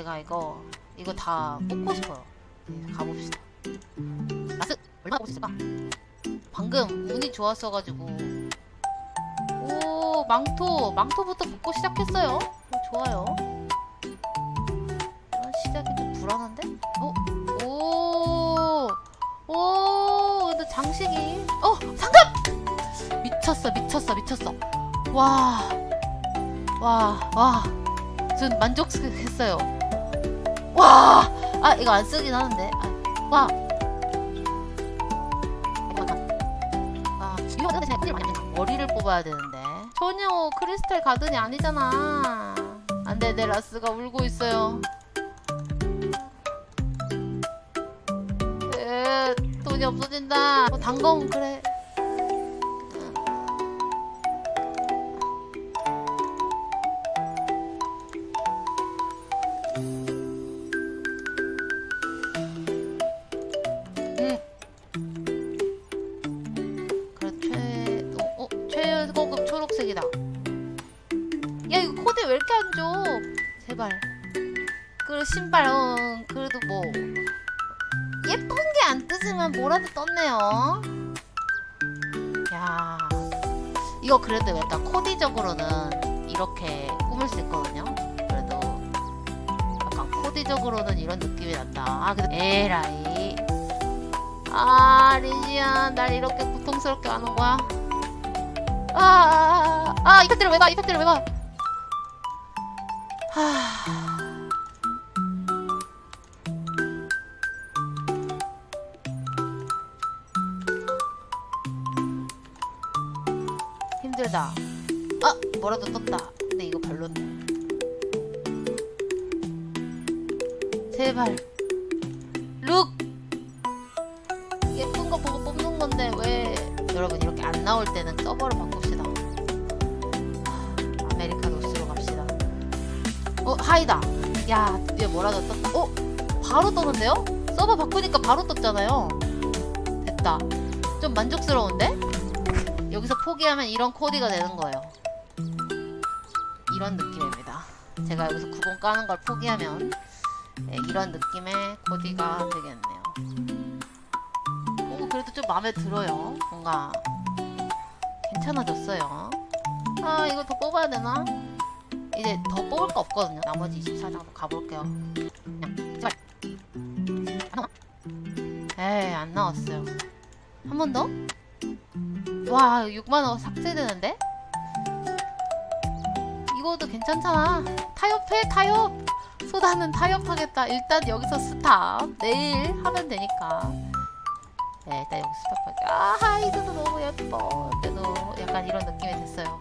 제가 이거 이거 다 뽑고 싶어요. 네, 가봅시다. 라스 얼마 뽑을 수 있을까? 방금 운이 좋았어가지고 오 망토 망토부터 뽑고 시작했어요. 오, 좋아요. 이런 시작이 좀 불안한데? 어? 오, 오, 근데 장식이, 어, 상금! 미쳤어, 미쳤어, 미쳤어. 와, 와, 와. 전 만족했어요. 와, 아, 이거 안 쓰긴 하는데. 아, 와. 아, 이거 근데 제가. 머리를 뽑아야 되는데. 전혀 크리스탈 가든이 아니잖아. 안 돼, 내 라스가 울고 있어요. 에, 돈이 없어진다. 어, 단검 그래. 음. 야 이거 코드 왜 이렇게 안 줘? 제발. 그리고 신발, 어, 그래도 뭐 예쁜 게 안 뜨지만 뭐라도 떴네요. 야, 이거 그래도 약간 코디적으로는 이렇게 꾸밀 수 있거든요. 그래도 약간 코디적으로는 이런 느낌이 난다. 아, 근데 에라이. 아, 리지야, 날 이렇게 고통스럽게 하는 거야? 아, 아, 아, 아, 이펙트를 왜 봐? 이펙트를 왜 봐? 하. 힘들다. 아, 뭐라도 떴다. 근데 이거 별론데. 제발. 룩! 예쁜 거 보고 뽑는 건데 왜 여러분 이렇게 안 나올 때는 서버를 바꿉시다. 어, 하이다. 야, 드디어 뭐라도 떴다. 어? 바로 떴는데요? 서버 바꾸니까 바로 떴잖아요. 됐다. 좀 만족스러운데? 여기서 포기하면 이런 코디가 되는 거예요. 이런 느낌입니다. 제가 여기서 90 까는 걸 포기하면 네, 이런 느낌의 코디가 되겠네요. 오, 그래도 좀 마음에 들어요. 뭔가 괜찮아졌어요. 아, 이거 더 뽑아야 되나? 이제 더 뽑을 거 없거든요. 나머지 24장도 가볼게요. 그냥 제발. 에이, 안 나왔어요. 한 번 더? 와 6만 원 삭제되는데? 이거도 괜찮잖아 타협해 타협 소다는 타협하겠다 일단 여기서 스탑 내일 하면 되니까 네 일단 여기 스탑할게 아 하이드도 너무 예뻐 그래도 약간 이런 느낌이 됐어요